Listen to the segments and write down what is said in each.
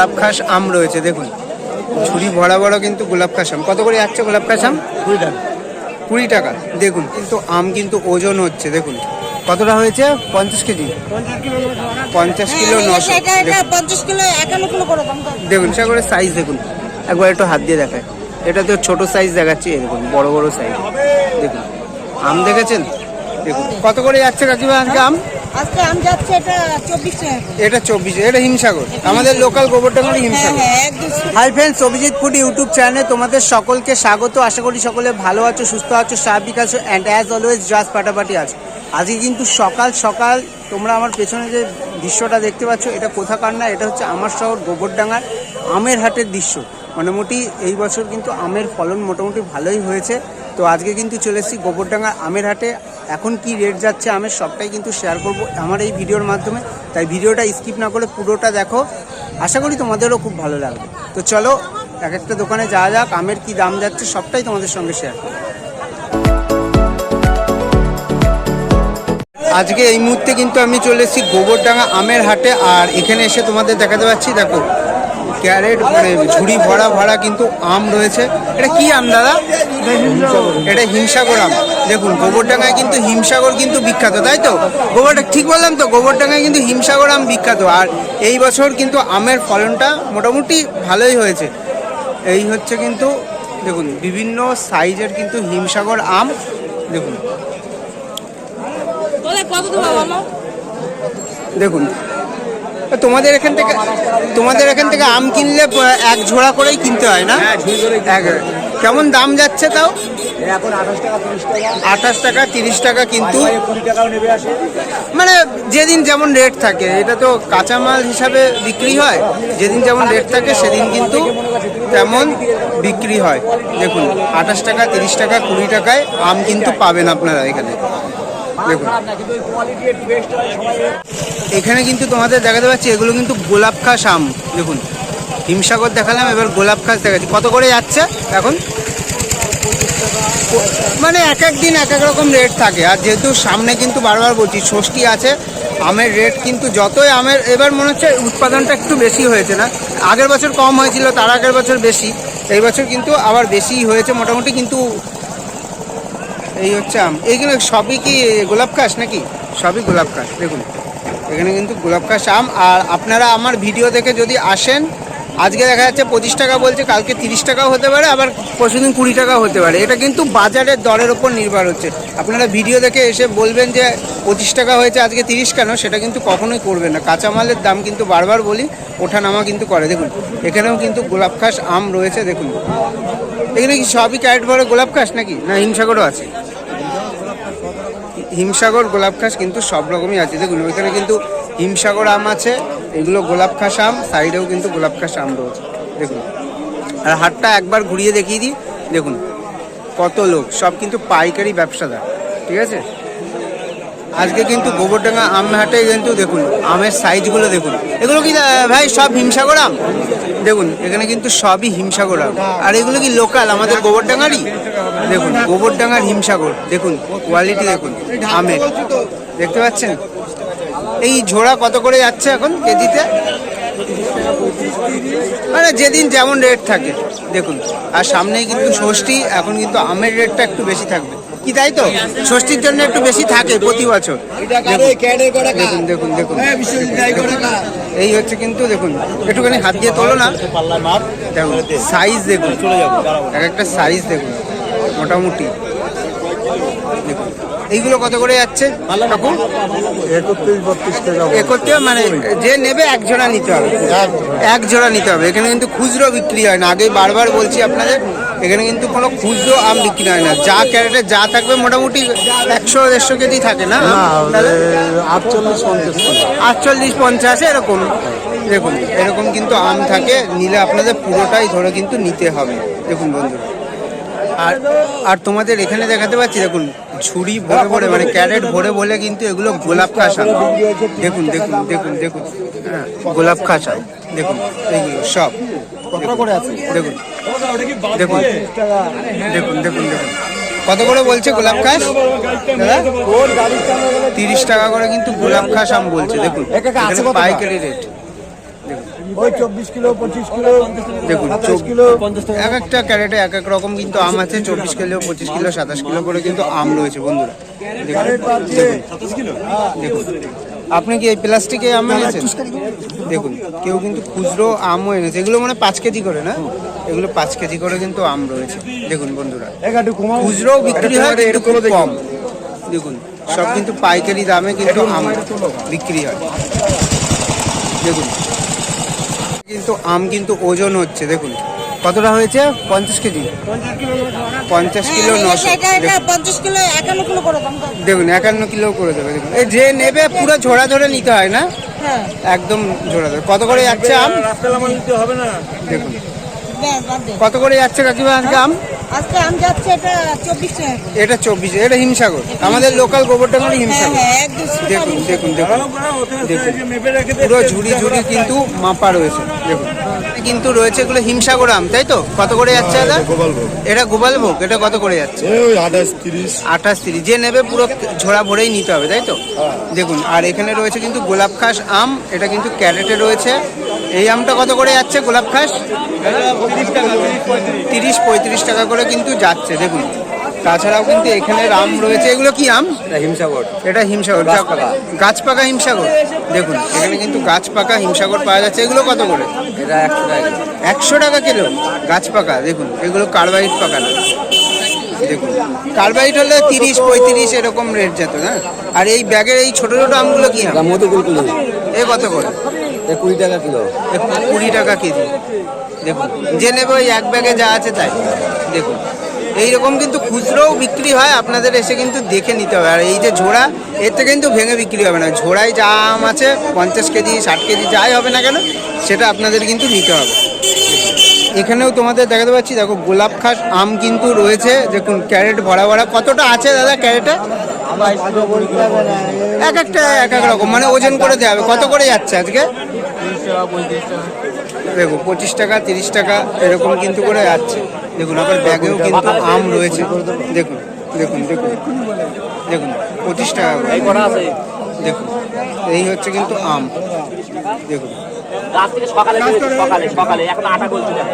গোলাপ খাস আম রয়েছে দেখুন। ঝুড়ি ভরা বড় কিন্তু গোলাপ খাস আম। কত করে যাচ্ছে গোলাপ খাস আম? কুড়ি টাকা। কুড়ি টাকা দেখুন। কিন্তু আম কিন্তু ওজন হচ্ছে দেখুন। কতটা হয়েছে? পঞ্চাশ কেজি। পঞ্চাশ কিলো হ্যাঁ, নশো। পঞ্চাশ কিলো একান্ন। দেখুন সে করে সাইজ দেখুন। একবার একটু হাত দিয়ে দেখায় এটা তো ছোট সাইজ দেখাচ্ছি দেখুন বড় বড় সাইজ দেখুন। আম দেখেছেন? দেখুন। কত করে যাচ্ছে কাকিমা আজকে আম? আজকে আম যাচ্ছে এটা চব্বিশ টাকা এটা চব্বিশ এটা হিমসাগর। আমাদের লোকাল গোবরডাঙ্গারি হ্যাঁ হিমসাগর। হ্যাঁ hi friends Abhijit food YouTube চ্যানেলে তোমাদের সকলকে স্বাগত। আশা করি সকলে ভালো আছো সুস্থ আছো স্বাভাবিক আছো অ্যান্ড অ্যাজ অলওয়েজ জাস্ট পাটাপাটি আছো। আজকে কিন্তু সকাল সকাল তোমরা আমার পেছনে যে দৃশ্যটা দেখতে পাচ্ছ এটা কোথাকার না এটা হচ্ছে আমার শহর গোবরডাঙ্গার আমের হাটের দৃশ্য। মোটামুটি এই বছর কিন্তু আমের ফলন মোটামুটি ভালোই হয়েছে। তো আজকে কিন্তু চলে এসেছি গোবরডাঙ্গার আমের হাটে। এখন কি রেট যাচ্ছে আমের সবটাই কিন্তু শেয়ার করব আমার এই ভিডিওর মাধ্যমে। তাই ভিডিওটা স্কিপ না করে পুরোটা দেখো। আশা করি তোমাদেরও খুব ভালো লাগবে। তো চলো, এক একটা দোকানে যাওয়া যাক, আমের কি দাম যাচ্ছে সবটাই তোমাদের সঙ্গে শেয়ার করব। আজকে এই মুহূর্তে কিন্তু আমি চলে এসেছি গোবরডাঙ্গা আমের হাটে, আর এখানে এসে তোমাদের দেখাতে পাচ্ছি, দেখো ক্যারেট মানে ঝুড়ি ভরা ভরা কিন্তু আম রয়েছে। এটা কি আম দাদা? এটা হিমসাগর আম। দেখুন গোবরডাঙ্গায় কিন্তু হিমসাগর কিন্তু বিখ্যাত তাই তো? গোবরটা ঠিক বললাম তো গোবরডাঙ্গায় কিন্তু হিমসাগর আম বিখ্যাত। আর এই বছর কিন্তু আমের ফলনটা মোটামুটি ভালোই হয়েছে। এই হচ্ছে কিন্তু দেখুন বিভিন্ন সাইজের কিন্তু হিমসাগর আম। দেখুন। দেখুন তোমাদের এখান থেকে তোমাদের এখান থেকে আম কিনলে এক ঝোড়া করেই কিনতে হয় না? কেমন দাম যাচ্ছে তাও? আঠাশ টাকা তিরিশ টাকা। কিন্তু মানে যেদিন যেমন রেট থাকে এটা তো কাঁচামাল হিসাবে বিক্রি হয়। যেদিন যেমন রেট থাকে সেদিন কিন্তু তেমন বিক্রি হয়। দেখুন আঠাশ টাকা তিরিশ টাকা কুড়ি টাকায় আম কিন্তু পাবেন আপনারা এখানে। এখানে কিন্তু তোমাদের দেখাতে পাচ্ছি এগুলো কিন্তু গোলাপ খাস আম। দেখুন হিমসাগর দেখালাম এবার গোলাপ খাস দেখাচ্ছি। কত করে যাচ্ছে এখন? মানে এক এক দিন এক এক রকম রেট থাকে। আর যেহেতু সামনে কিন্তু বারবার বলছি ষষ্ঠী আছে আমের রেট কিন্তু যতই আমের এবার মনে হচ্ছে উৎপাদনটা একটু বেশি হয়েছে না। আগের বছর কম হয়েছিল তার আগের বছর বেশি। এই বছর কিন্তু আবার বেশি হয়েছে মোটামুটি কিন্তু এই হচ্ছে আম। এইগুলো সবই কি গোলাপ কাশ নাকি? সবই গোলাপ কাশ, দেখুন। এখানে কিন্তু গোলাপ কাশ আম। আর আপনারা আমার ভিডিও দেখে যদি আসেন আজকে দেখা যাচ্ছে পঁচিশ টাকা বলছে, কালকে তিরিশ টাকাও হতে পারে, আবার পরশুদিন কুড়ি টাকাও হতে পারে। এটা কিন্তু বাজারের দরের ওপর নির্ভর হচ্ছে। আপনারা ভিডিও দেখে এসে বলবেন যে পঁচিশ টাকা হয়েছে, আজকে তিরিশ কেন? সেটা কিন্তু কখনোই করবেন না। কাঁচামালের দাম কিন্তু বারবার বলি, ওঠানামা কিন্তু করে। দেখুন, এখানেও কিন্তু গোলাপ খাস আম রয়েছে, দেখুন। এখানে কি সবই ক্যারেট ভরে গোলাপ খাস নাকি? না, হিমসাগরও আছে। হিমসাগর গোলাপ খাস কিন্তু সব রকমই আছে। দেখুন, ওইখানে কিন্তু হিমসাগর আম আছে এগুলো গোলাপ খাস আম সাইডেও কিন্তু গোলাপ খাস আম রয়েছে। দেখুন। আর হাটটা একবার ঘুরিয়ে দেখিয়ে দিই। দেখুন, কত লোক, সব কিন্তু পাইকারি ব্যবসাদার, ঠিক আছে? আজকে কিন্তু গোবরডাঙ্গা আম হাটে কিন্তু দেখুন, আমের সাইজগুলো দেখুন। এগুলো কি ভাই, সব হিমসাগর আম? দেখুন, এখানে কিন্তু সবই হিমসাগর আম। আর এগুলো কি লোকাল, আমাদের গোবরডাঙ্গারই? দেখুন, গোবরডাঙ্গার হিমসাগর, দেখুন কোয়ালিটি দেখুন, আমের। দেখতে পাচ্ছেন? এই ঝোড়া কত করে যাচ্ছে এখন কেজিতে? মানে যেদিন যেমন রেট থাকে, দেখুন। আর সামনেই কিন্তু ষষ্ঠী, এখন কিন্তু আমের রেটটা একটু বেশি থাকবে। কি তাই তো? ষষ্ঠীর জন্য একটু বেশি থাকে প্রতি বছর। দেখুন দেখুন দেখুন এই হচ্ছে কিন্তু, দেখুন, একটুখানি হাত দিয়ে তোলো না। দেখুন সাইজ দেখুন। এক একটা সাইজ দেখুন, মোটামুটি। দেখুন এইগুলো কত করে যাচ্ছে? একত্রিশ মানে যে নেবে এক জোড়া নিতে হবে। এক জোড়া নিতে হবে। এখানে কিন্তু খুচরো বিক্রি হয় না। আগে বারবার বলছি আপনাদের এখানে কিন্তু কোনো খুচরো আম বিক্রি হয় না। যা ক্যারেটে যা থাকবে মোটামুটি একশো দেড়শো কেজি থাকে না? আটচল্লিশ পঞ্চাশ আটচল্লিশ পঞ্চাশ এরকম। দেখুন এরকম কিন্তু আম থাকে। নিলে আপনাদের পুরোটাই ধরে কিন্তু নিতে হবে। দেখুন বন্ধুরা। আর আর তোমাদের এখানে দেখাতে পাচ্ছি দেখুন ঝুড়ি ভরে ভরে মানে ক্যারেট ভরে ভরে কিন্তু এগুলো গোলাপ খাসা দেখুন দেখুন দেখুন দেখুন হ্যাঁ গোলাপ খাসা দেখুন এইগুলো সব। কত করে আছে? দেখুন দেখুন দেখুন দেখুন দেখুন। কত করে বলছে গোলাপ খাস দাদা? তিরিশ টাকা করে কিন্তু গোলাপ খাস আম বলছে দেখুন? পাইকারি রেট ওই চব্বিশ কিলো পঁচিশ কিলো দেখুন কিলো। এক একটা ক্যারেটে এক এক রকম কিন্তু আম আছে চব্বিশ কিলো পঁচিশ কিলো সাতাশ কিলো করে কিন্তু আম রয়েছে বন্ধুরা। আপনি কি এই প্লাস্টিকে আম এনেছেন? দেখুন কেউ কিন্তু খুচরো আমও এনেছে। এগুলো মানে পাঁচ কেজি করে না? এগুলো পাঁচ কেজি করে কিন্তু আম রয়েছে। দেখুন বন্ধুরা খুচরো বিক্রি হয় কিন্তু কম। দেখুন। সব কিন্তু পাইকারি দামে কিন্তু আম বিক্রি হয়। দেখুন কিন্তু আম কিন্তু ওজন হচ্ছে দেখুন। কতটা হয়েছে? পঞ্চাশ কেজি। পঞ্চাশ কিলো। দেখুন। একান্ন কিলো করে দেবে দেখুন। এই যে নেবে পুরো ঝোড়া ধরে নিতে হয় না? হ্যাঁ। একদম ঝোড়া ধরে। কত করে যাচ্ছে আম? দেখুন। কত করে যাচ্ছে কাকিমা আজকে আম? আজকে আম যাচ্ছে এটা চব্বিশ টাকা এটা চব্বিশ এটা হিমসাগর। আমাদের লোকাল গোবরডাঙ্গার হ্যাঁ হিমসাগর। হ্যাঁ দেখুন দেখুন দেখুন। দেখুন। পুরো ঝুড়ি ঝুড়ি কিন্তু মাপা রয়েছে। দেখুন। কিন্তু রয়েছে এগুলো হিমসাগর আম তাই তো? কত করে যাচ্ছে দাদা? এটা গোপালভোগ। এটা কত করে যাচ্ছে? আঠাশ তিরিশ। আঠাশ তিরিশ। যে নেবে পুরো ঝোড়া ভরেই নিতে হবে তাই তো? দেখুন আর এখানে রয়েছে কিন্তু গোলাপ খাস আম এটা কিন্তু ক্যারেটে রয়েছে। এই আমটা কত করে যাচ্ছে গোলাপ খাস? তিরিশ পঁয়ত্রিশ টাকা করে কিন্তু যাচ্ছে দেখুন। তাছাড়াও কিন্তু এখানে আম রয়েছে। এগুলো কি আম? হিমসাগর। এটা হিমসাগর। গাছ পাকা। হিমসাগর। দেখুন এখানে কিন্তু গাছ পাকা হিমসাগর পাওয়া যাচ্ছে। এগুলো কত করে? এটা একশো টাকা একশো টাকা কিলো? গাছ পাকা দেখুন। এগুলো কার্বাইড পাকা না। দেখুন। কার্বাইড হলে তিরিশ পঁয়ত্রিশ এরকম রেট যেত না? আর এই ব্যাগের এই ছোটো ছোটো আমগুলো কি আম? মধুকুল এ কত করে? কুড়ি টাকা কিলো। কুড়ি টাকা কেজি। দেখুন, যে নেবে ওই এক ব্যাগে যা আছে তাই। দেখুন, এইরকম কিন্তু খুচরোও বিক্রি হয়, আপনাদের এসে কিন্তু দেখে নিতে হবে। আর এই যে ঝোড়া এতে কিন্তু ভেঙে বিক্রি হবে না। ঝোড়ায় যা আম আছে, পঞ্চাশ কেজি, ষাট কেজি, যাই হবে না কেন, সেটা আপনাদের কিন্তু নিতে হবে। এখানেও তোমাদের দেখাতে পাচ্ছি, দেখো, গোলাপ খাস আম কিন্তু রয়েছে। দেখুন, ক্যারেট ভরা ভরা। কতটা আছে দাদা ক্যারেটে? এক একটা, এক এক রকম। মানে ওজন করে দেওয়া হবে। কত করে যাচ্ছে আজকে? দেখো পঁচিশ টাকা তিরিশ টাকা এরকম কিন্তু করে যাচ্ছে। দেখুন আবার ব্যাগেও কিন্তু আম রয়েছে। দেখুন দেখুন। দেখুন দেখুন পঁচিশ টাকা করে। দেখুন এই হচ্ছে কিন্তু আম। দেখুন। রাত থেকে সকালে বেরিয়েছি, সকালে সকালে। এখন আটা বলছি না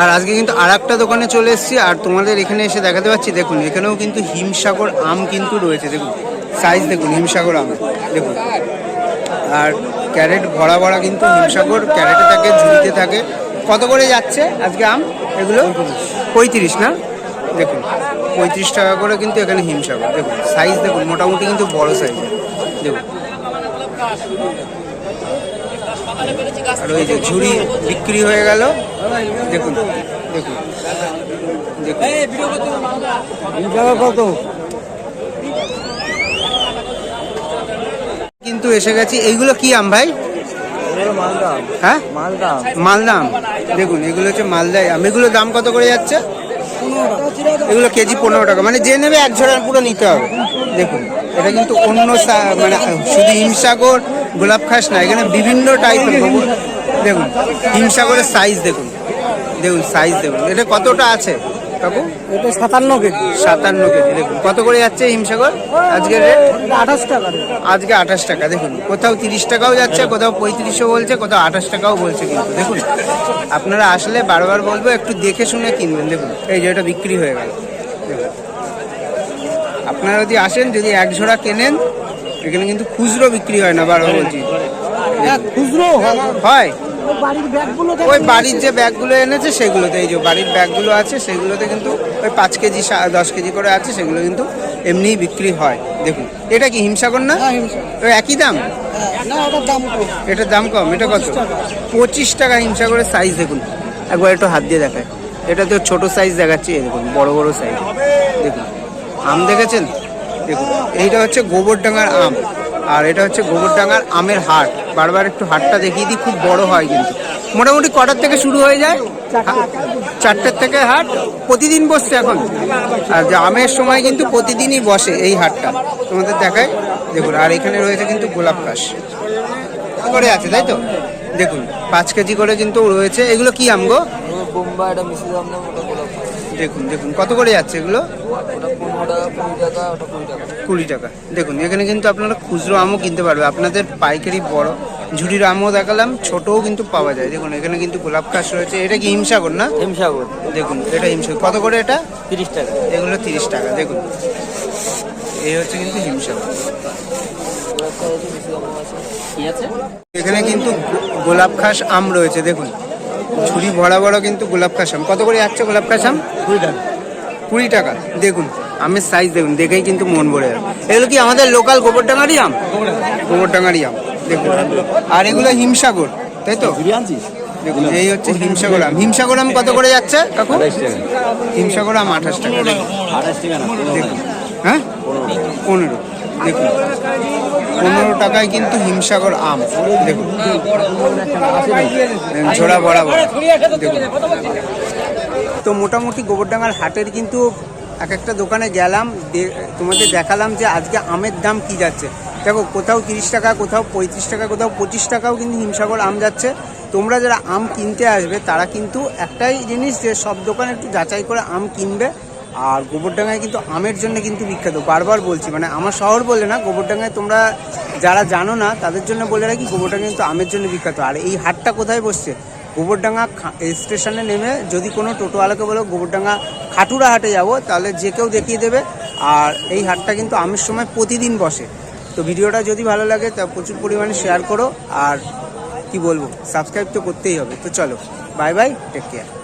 আর আজকে কিন্তু আর একটা দোকানে চলে এসেছি আর তোমাদের এখানে এসে দেখাতে পাচ্ছি দেখুন এখানেও কিন্তু হিমসাগর আম কিন্তু রয়েছে দেখুন। সাইজ দেখুন হিমসাগর আম। দেখুন। আর ক্যারেট ভরা ভরা কিন্তু হিমসাগর ক্যারেটে থাকে ঝুড়িতে থাকে। কত করে যাচ্ছে আজকে আম? এগুলো? পঁয়ত্রিশ না? দেখুন পঁয়ত্রিশ টাকা করে কিন্তু এখানে হিমসাগর। দেখুন সাইজ দেখুন মোটামুটি কিন্তু বড় সাইজ দেখুন। আর ওই যে ঝুড়ি বিক্রি হয়ে গেল। দেখুন দেখুন দেখুন। কত? কিন্তু এসে গেছি। এইগুলো কি আম ভাই? হ্যাঁ? মালদা মালদা আম। দেখুন এগুলো হচ্ছে মালদাই আম। এগুলো দাম কত করে যাচ্ছে? এগুলো কেজি পনেরো টাকা। মানে যে নেবে এক ঝোড়া পুরো নিতে হবে। দেখুন এটা কিন্তু অন্য মানে শুধু হিমসাগর গোলাপ খাস না এখানে বিভিন্ন টাইপের দেখুন হিমসাগরের সাইজ দেখুন। দেখুন সাইজ দেখুন। এটা কতটা আছে? কাকু এটা সাতান্ন কেজি। সাতান্ন কেজি দেখুন। কত করে যাচ্ছে হিমসাগর? আজকের রেট আঠাশ টাকা। আজকে আঠাশ টাকা দেখুন। কোথাও তিরিশ টাকাও যাচ্ছে কোথাও পঁয়ত্রিশও বলছে কোথাও আঠাশ টাকাও বলছে কিন্তু দেখুন। আপনারা আসলে বারবার বলব একটু দেখে শুনে কিনবেন দেখুন। এই যে এটা বিক্রি হয়ে গেল। আপনারা যদি আসেন যদি এক ঝোড়া কেনেন এখানে কিন্তু খুচরো বিক্রি হয় না বারবার বলছি। খুচরো হয়। বাড়ির ব্যাগগুলো ওই বাড়ির যে ব্যাগগুলো এনেছে সেগুলোতে এই যে বাড়ির ব্যাগগুলো আছে সেগুলোতে কিন্তু ওই পাঁচ কেজি সা- দশ কেজি করে আছে সেগুলো কিন্তু এমনিই বিক্রি হয়। দেখুন এটা কি হিমসাগর না? ওই একই দাম? কম। এটার দাম কম? এটা কত? পঁচিশ টাকা। হিমসাগরের সাইজ দেখুন। একবার একটু হাত দিয়ে দেখায় এটা তো ছোট সাইজ দেখাচ্ছি এই দেখুন বড় বড় সাইজ দেখুন আম দেখেছেন? দেখুন এইটা হচ্ছে গোবরডাঙ্গার আম। আর এটা হচ্ছে গোবরডাঙ্গার আমের হাট। বারবার একটু হাটটা দেখিয়ে দিই, খুব বড় হয় কিন্তু। মোটামুটি কটার থেকে শুরু হয়ে যায়? চারটের থেকে হাট? প্রতিদিন বসছে এখন? আর যে আমের সময় কিন্তু প্রতিদিনই বসে এই হাটটা। তোমাদের দেখায় দেখুন, আর এখানে রয়েছে কিন্তু গোলাপ ঘাস। করে আছে, তাই তো? দেখুন, পাঁচ কেজি করে কিন্তু রয়েছে। এগুলো কি আম গো? বোম্বা এটা মিশে দাম না ওটা গোলাপ দেখুন দেখুন। কত করে যাচ্ছে এগুলো? কুড়ি টাকা। দেখুন এখানে কিন্তু আপনারা খুচরো আমও কিনতে পারবে। আপনাদের পাইকারি বড় ঝুড়ির আমও দেখালাম ছোটও কিন্তু পাওয়া যায়। দেখুন এখানে কিন্তু গোলাপ কাশ রয়েছে। এটা কি হিমসাগর না? হিমসাগর। দেখুন এটা হিমসাগর। কত করে এটা? তিরিশ টাকা। এগুলো তিরিশ টাকা দেখুন। এই হচ্ছে কিন্তু হিমসাগর। এখানে কিন্তু গোলাপ খাস আম রয়েছে দেখুন। ঝুড়ি ভরা বড় কিন্তু গোলাপ খাস আম কত করে যাচ্ছে গোলাপ খাস আম কুড়ি টাকা। কুড়ি টাকা। দেখুন আমের সাইজ দেখুন দেখেই কিন্তু মন ভরে যাবে। এগুলো কি আমাদের লোকাল গোবরডাঙ্গারি আম? গোবরডাঙ্গারি আম দেখুন। আর এগুলো হিমসাগর তাই তো? দেখুন এই হচ্ছে হিমসাগর আম। হিমসাগর আম কত করে যাচ্ছে কাকু? হিমসাগর আম আঠাশ টাকা দেখুন। দেখুন। হ্যাঁ? পনেরো। দেখুন, পনেরো টাকায় কিন্তু হিমসাগর আম, দেখুন। ঝোড়া বরাবর, দেখুন। তো মোটামুটি গোবরডাঙ্গার হাটের কিন্তু এক একটা দোকানে গেলাম তোমাদের দেখালাম যে আজকে আমের দাম কি যাচ্ছে। দেখো, কোথাও তিরিশ টাকা, কোথাও পঁয়ত্রিশ টাকা, কোথাও পঁচিশ টাকাও কিন্তু হিমসাগর আম যাচ্ছে। তোমরা যারা আম কিনতে আসবে, তারা কিন্তু একটাই জিনিস যে সব দোকানে একটু যাচাই করে আম কিনবে। আর গোবরডাঙ্গায় কিন্তু আমের জন্য কিন্তু বিখ্যাত। বারবার বলছি মানে আমার শহর বলে না, গোবরডাঙ্গায় তোমরা যারা জানো না, তাদের জন্য বলে রাখি গোবরডাঙ্গা কিন্তু আমের জন্য বিখ্যাত। আর এই হাটটা কোথায় বসছে? গোবরডাঙ্গা স্টেশনে নেমে যদি কোনো টোটোওয়ালাকে বলো, গোবরডাঙ্গা খাটুরা হাটে যাব তাহলে যে কেউ দেখিয়ে দেবে। আর এই হাটটা কিন্তু আমের সময় প্রতিদিন বসে। তো ভিডিওটা যদি ভালো লাগে, তা প্রচুর পরিমাণে শেয়ার করো। আর কি বলব, সাবস্ক্রাইব তো করতেই হবে। তো চলো, বাই বাই টেক কেয়ার